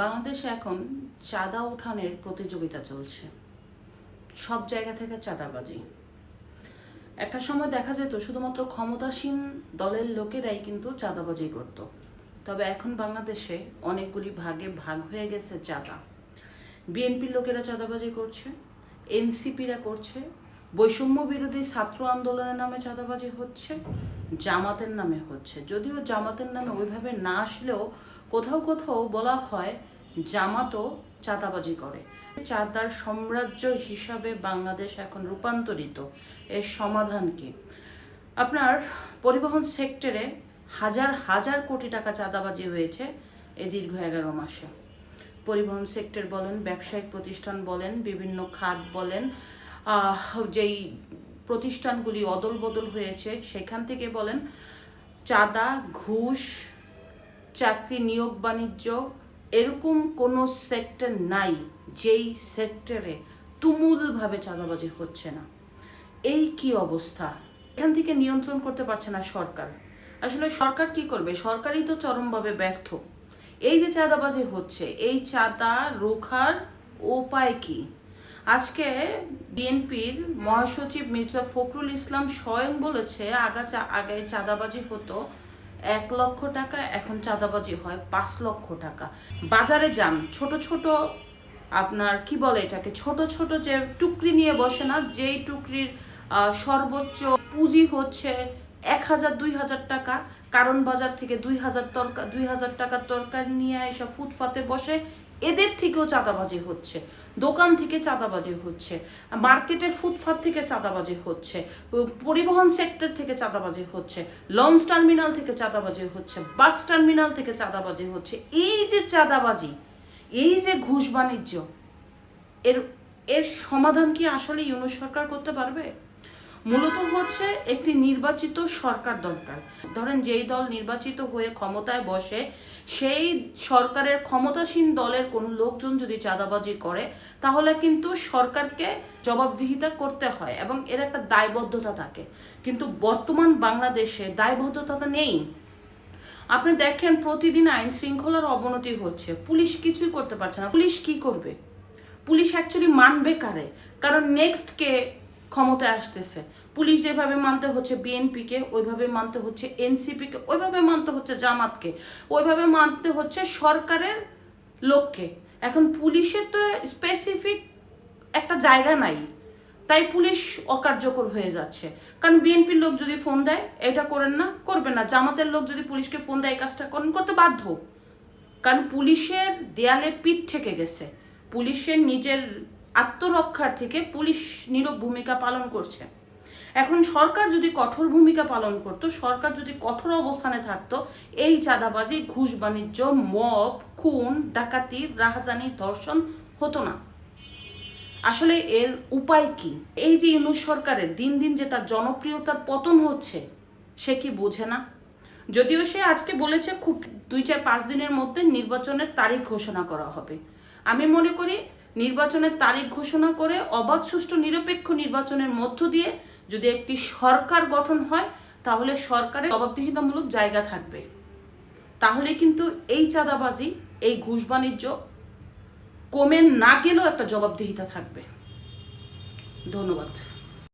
বাংলাদেশে এখন চাঁদা উঠানের প্রতিযোগিতা চলছে। সব জায়গা থেকে চাঁদাবাজি। একটা সময় দেখা যেত শুধুমাত্র ক্ষমতাসীন দলের লোকেরাই কিন্তু চাঁদাবাজি করত। তবে এখন বাংলাদেশে অনেকগুলি ভাগে ভাগ হয়ে গেছে চাঁদা। বিএনপির লোকেরা চাঁদাবাজি করছে, এনসিপিরা করছে, বৈষম্য বিরোধী ছাত্র আন্দোলনের নামে চাঁদাবাজি হচ্ছে, জামাতের নামে হচ্ছে। যদিও জামাতের নামে ওইভাবে না আসলেও কোথাও কোথাও বলা হয়, জামাতও চাঁদাবাজি করে। চাঁদার সাম্রাজ্য হিসাবে বাংলাদেশ এখন রূপান্তরিত। এর সমাধান কি? আপনার পরিবহন সেক্টরে হাজার হাজার কোটি টাকা চাঁদাবাজি হয়েছে এই দীর্ঘ এগারো মাসে। পরিবহন সেক্টর বলেন, ব্যবসায়িক প্রতিষ্ঠান বলেন, বিভিন্ন খাত বলেন যেই প্রতিষ্ঠানগুলি অদল বদল হয়েছে, সেখান থেকে বলেন, চাঁদা, ঘুষ চাকরি, নিয়োগ, বাণিজ্য, এরকম কোনো সেক্টর নাই যেই সেক্টরে তুমুলভাবে চাঁদাবাজি হচ্ছে না। এই কি অবস্থা? এখান থেকে নিয়ন্ত্রণ করতে পারছে না সরকার। আসলে সরকার কি করবে? সরকারই তো চরমভাবে ব্যর্থ। এই যে চাঁদাবাজি হচ্ছে, এই চাঁদা রোখার উপায় কি? আজকে বিএনপির মহাসচিব মির্জা ফখরুল ইসলাম স্বয়ং বলেছে আগাচা আগে চাঁদাবাজি হতো এক লক্ষ টাকা, এখন চাঁদাবাজি হয় পাঁচ লক্ষ টাকা। বাজারে যান, ছোট ছোট আপনার, কি বলে এটাকে, ছোট ছোট যে টুকরি নিয়ে বসে না, যেই টুকরির সর্বোচ্চ পুঁজি হচ্ছে এক হাজার, দুই হাজার টাকা, কারণ বাজার থেকে দুই হাজার তরকা, দুই হাজার টাকার তরকারি নিয়ে এসব ফুটপাতে বসে এদের থেকেও চাঁদাবাজি হচ্ছে, দোকান থেকে চাঁদাবাজি হচ্ছে, মার্কেটের ফুটপাত থেকে চাঁদাবাজি হচ্ছে, পরিবহন সেক্টর থেকে চাঁদাবাজি হচ্ছে, লঞ্চ টার্মিনাল থেকে চাঁদাবাজি হচ্ছে, বাস টার্মিনাল থেকে চাঁদাবাজি হচ্ছে, এই যে চাঁদাবাজি, এই যে ঘুষ বাণিজ্য, এর এর সমাধান কি আসলে ইউনুস সরকার করতে পারবে? মূলত হচ্ছে একটি নির্বাচিত সরকার দরকার। ধরেন যেই দল নির্বাচিত হয়ে ক্ষমতায় বসে, সেই সরকারের ক্ষমতাসীন দলের কোনো লোকজন যদি চাঁদাবাজি করে, তাহলে কিন্তু সরকারকে জবাবদিহিতা করতে হয় এবং এর একটা দায়বদ্ধতা থাকে। কিন্তু বর্তমান বাংলাদেশে দায়বদ্ধতা নেই। আপনি দেখেন প্রতিদিন আইন শৃঙ্খলার অবনতি হচ্ছে। পুলিশ কিছুই করতে পারছে না। পুলিশ কি করবে? পুলিশ অ্যাকচুয়ালি মানবে কারে? কারণ নেক্সট কে ক্ষমতায় আসতেছে। পুলিশ যেভাবে মানতে হচ্ছে বিএনপিকে, ওইভাবে মানতে হচ্ছে এনসিপিকে, ওইভাবে মানতে হচ্ছে জামাতকে, ওইভাবে মানতে হচ্ছে সরকারের লোককে। এখন পুলিশের তো স্পেসিফিক একটা জায়গা নাই। তাই পুলিশ অকার্যকর হয়ে যাচ্ছে। কারণ বিএনপির লোক যদি ফোন দেয়, এটা করেন না করবেন না। জামাতের লোক যদি পুলিশকে ফোন দেয় এই কাজটা করেন, করতে বাধ্য। কারণ পুলিশের দেয়ালে পিঠ থেকে গেছে। পুলিশের নিজের আত্মরক্ষার থেকে পুলিশ নীরব ভূমিকা পালন করছে। এখন সরকার যদি কঠোর ভূমিকা পালন করত, সরকার যদি কঠোর অবস্থানে থাকতো, এই চাঁদাবাজি, ঘুষ বাণিজ্য, মব, খুন, ডাকাতি, রাহাজানি, ধর্ষণ হতো না। আসলে এর উপায় কি? এই যে ইউনুস সরকারের দিন দিন যে তার জনপ্রিয়তার পতন হচ্ছে, সে কি বোঝে না? যদিও সে আজকে বলেছে, খুব দুই চার পাঁচ দিনের মধ্যে নির্বাচনের তারিখ ঘোষণা করা হবে। আমি মনে করি নির্বাচনের তারিখ ঘোষণা করে অবাধ, সুষ্ঠু, নিরপেক্ষ নির্বাচনের মধ্য দিয়ে যদি একটি সরকার গঠন হয়, তাহলে সরকারের জবাবদিহিতামূলক জায়গা থাকবে। তাহলে কিন্তু এই চাঁদাবাজি, এই ঘুষ বাণিজ্য কমে না গেলেও একটা জবাবদিহিতা থাকবে। ধন্যবাদ।